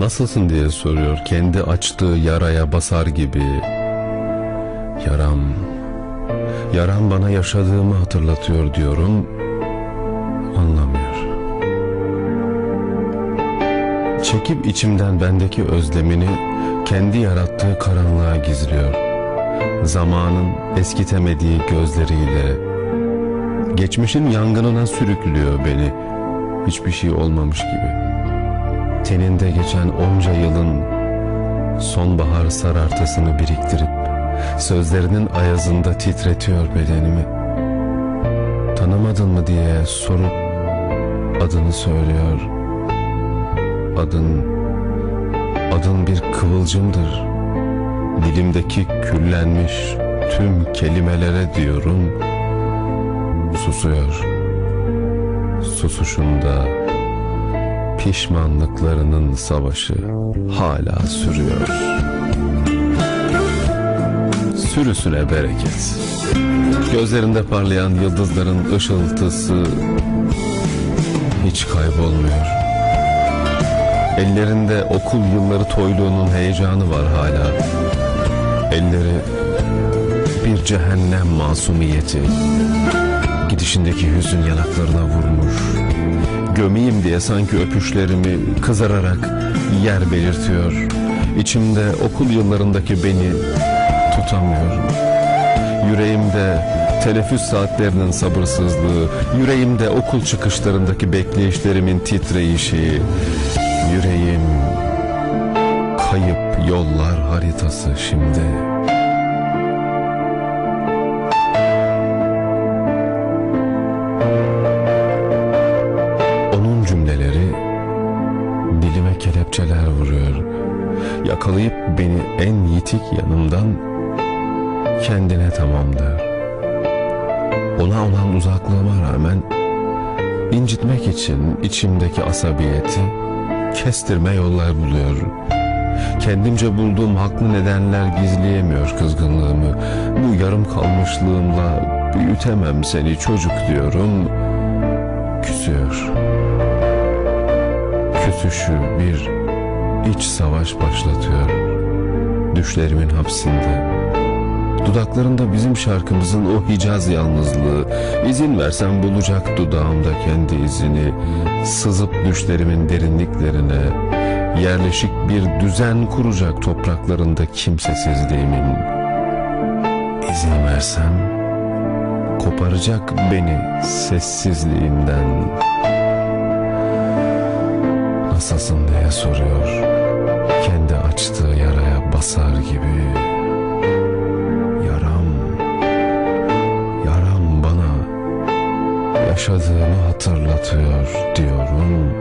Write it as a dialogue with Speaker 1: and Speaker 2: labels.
Speaker 1: Nasılsın diye soruyor kendi açtığı yaraya basar gibi. Yaram, yaram bana yaşadığımı hatırlatıyor diyorum. Anlamıyor. Çekip içimden bendeki özlemini kendi yarattığı karanlığa gizliyor. Zamanın eskitemediği gözleriyle geçmişin yangınına sürüklüyor beni. Hiçbir şey olmamış gibi. Teninde geçen onca yılın sonbahar sarartısını biriktirip sözlerinin ayazında titretiyor bedenimi. Tanımadın mı diye sorup adını söylüyor. Adın, adın bir kıvılcımdır. Dilimdeki küllenmiş tüm kelimelere diyorum. Susuyor. Susuşunda pişmanlıklarının savaşı hala sürüyor. Sürüsüne bereket. Gözlerinde parlayan yıldızların ışıltısı hiç kaybolmuyor. Ellerinde okul yılları toyluğunun heyecanı var hala. Elleri bir cehennem masumiyeti. Gidişindeki hüzün yanaklarına vurmuş. Gömeyim diye sanki öpüşlerimi kızararak yer belirtiyor. İçimde okul yıllarındaki beni tutamıyorum. Yüreğimde teneffüs saatlerinin sabırsızlığı, yüreğimde okul çıkışlarındaki bekleyişlerimin titreyişi, yüreğim kayıp yollar haritası şimdi. Cümleleri dilime kelepçeler vuruyor. Yakalayıp beni en yitik yanımdan kendine tamamdır. Ona olan uzaklığıma rağmen incitmek için içimdeki asabiyeti kestirme yollar buluyor. Kendimce bulduğum haklı nedenler gizleyemiyor kızgınlığımı. Bu yarım kalmışlığımla büyütemem seni çocuk diyorum. Küsüyor. Küsüşü bir iç savaş başlatıyor. Düşlerimin hapsinde. Dudaklarında bizim şarkımızın o Hicaz yalnızlığı izin versem bulacak dudağımda kendi izini Sızıp düşlerimin derinliklerine Yerleşik bir düzen kuracak topraklarında kimsesizliğimin İzin versem koparacak beni sessizliğinden Nasılsın diye soruyor kendi açtığı yaraya basar gibi Yaram, yaram bana yaşadığımı hatırlatıyor diyorum.